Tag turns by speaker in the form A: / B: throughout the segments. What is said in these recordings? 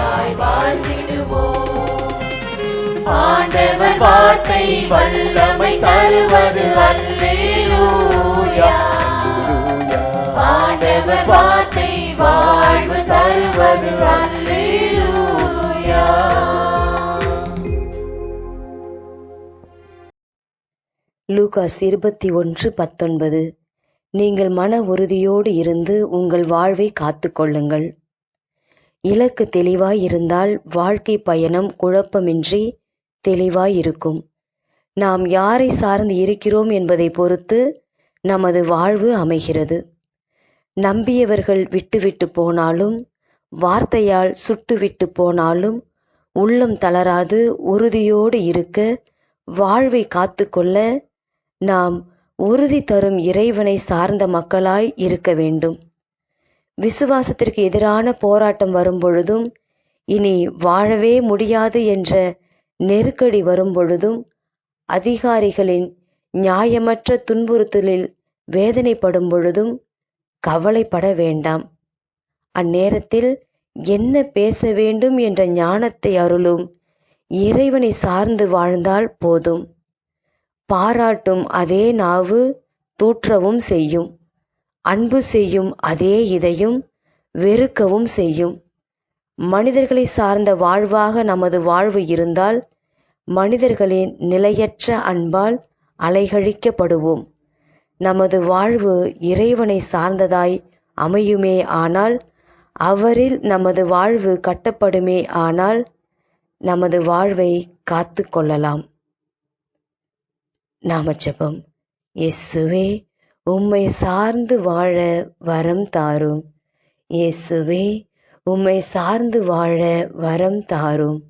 A: நிறைவாய் வாழ்ந்திடுவோம். ஆண்டவர் வார்த்தை வல்லமை தருவது அல்லேலூயா. ஆண்டவர் வார்த்தை வாழ்வு தருவது அல்லேலூயா.
B: லூகாஸ் இருபத்தி ஒன்று பத்தொன்பது. நீங்கள் மன உறுதியோடு இருந்து உங்கள் வாழ்வை காத்துக்கொள்ளுங்கள் இலக்கு தெளிவாய் இருந்தால் வாழ்க்கை பயணம் குழப்பமின்றி தெளிவாய் இருக்கும் நாம் யாரை சார்ந்து இருக்கிறோம் என்பதை பொறுத்து நமது வாழ்வு அமைகிறது. நம்பியவர்கள் விட்டுவிட்டு போனாலும் வார்த்தையால் சுட்டுவிட்டு போனாலும் உள்ளம் தளராது உறுதியோடு இருக்க வாழ்வை காத்துக்கொள்ள நாம் உறுதி தரும் இறைவனை சார்ந்த மக்களாய் இருக்க வேண்டும். விசுவாசத்திற்கு எதிரான போராட்டம் வரும்பொழுதும் இனி வாழவே முடியாது என்ற நெருக்கடி வரும்பொழுதும் அதிகாரிகளின் நியாயமற்ற துன்புறுத்தலில் வேதனைப்படும் பொழுதும் கவலைப்பட வேண்டாம். அந்நேரத்தில் என்ன பேச வேண்டும் என்ற ஞானத்தை அருளும் இறைவனை சார்ந்து வாழ்ந்தால் போதும். பாராட்டும் அதே நாவு தூற்றவும் செய்யும். அன்பு செய்யும் அதே இதையும் வெறுக்கவும் செய்யும். மனிதர்களை சார்ந்த வாழ்வாக நமது வாழ்வு இருந்தால் மனிதர்களின் நிலையற்ற அன்பால் அலைகழிக்கப்படுவோம். நமது வாழ்வு இறைவனை சார்ந்ததாய் அமையுமே ஆனால் அவரில் நமது வாழ்வு கட்டப்படுமே ஆனால் நமது வாழ்வை காத்து கொள்ளலாம். நாம ஜெபம். இயேசுவே உம்மை சார்ந்து வாழ வரம் தாரும். இயேசுவே உம்மை சார்ந்து வாழ வரம் தாரும்.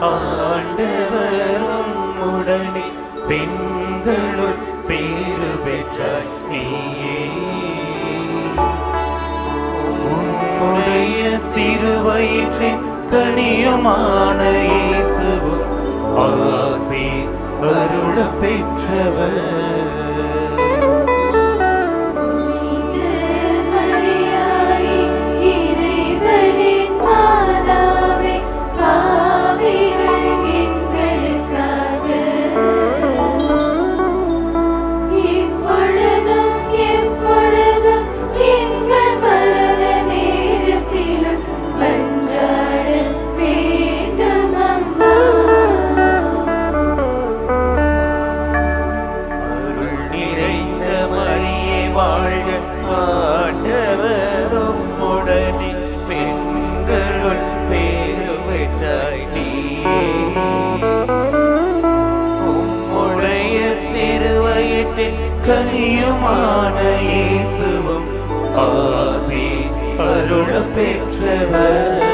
C: ஆண்டவரும் உடனே பெண்களுள் பேரு பெற்றாய் நீயே. உன்னுடைய திருவயிற்றின் கனியுமான இயேசுவும் ஆசி அருள பெற்றவர். அருள் பெற்றவர்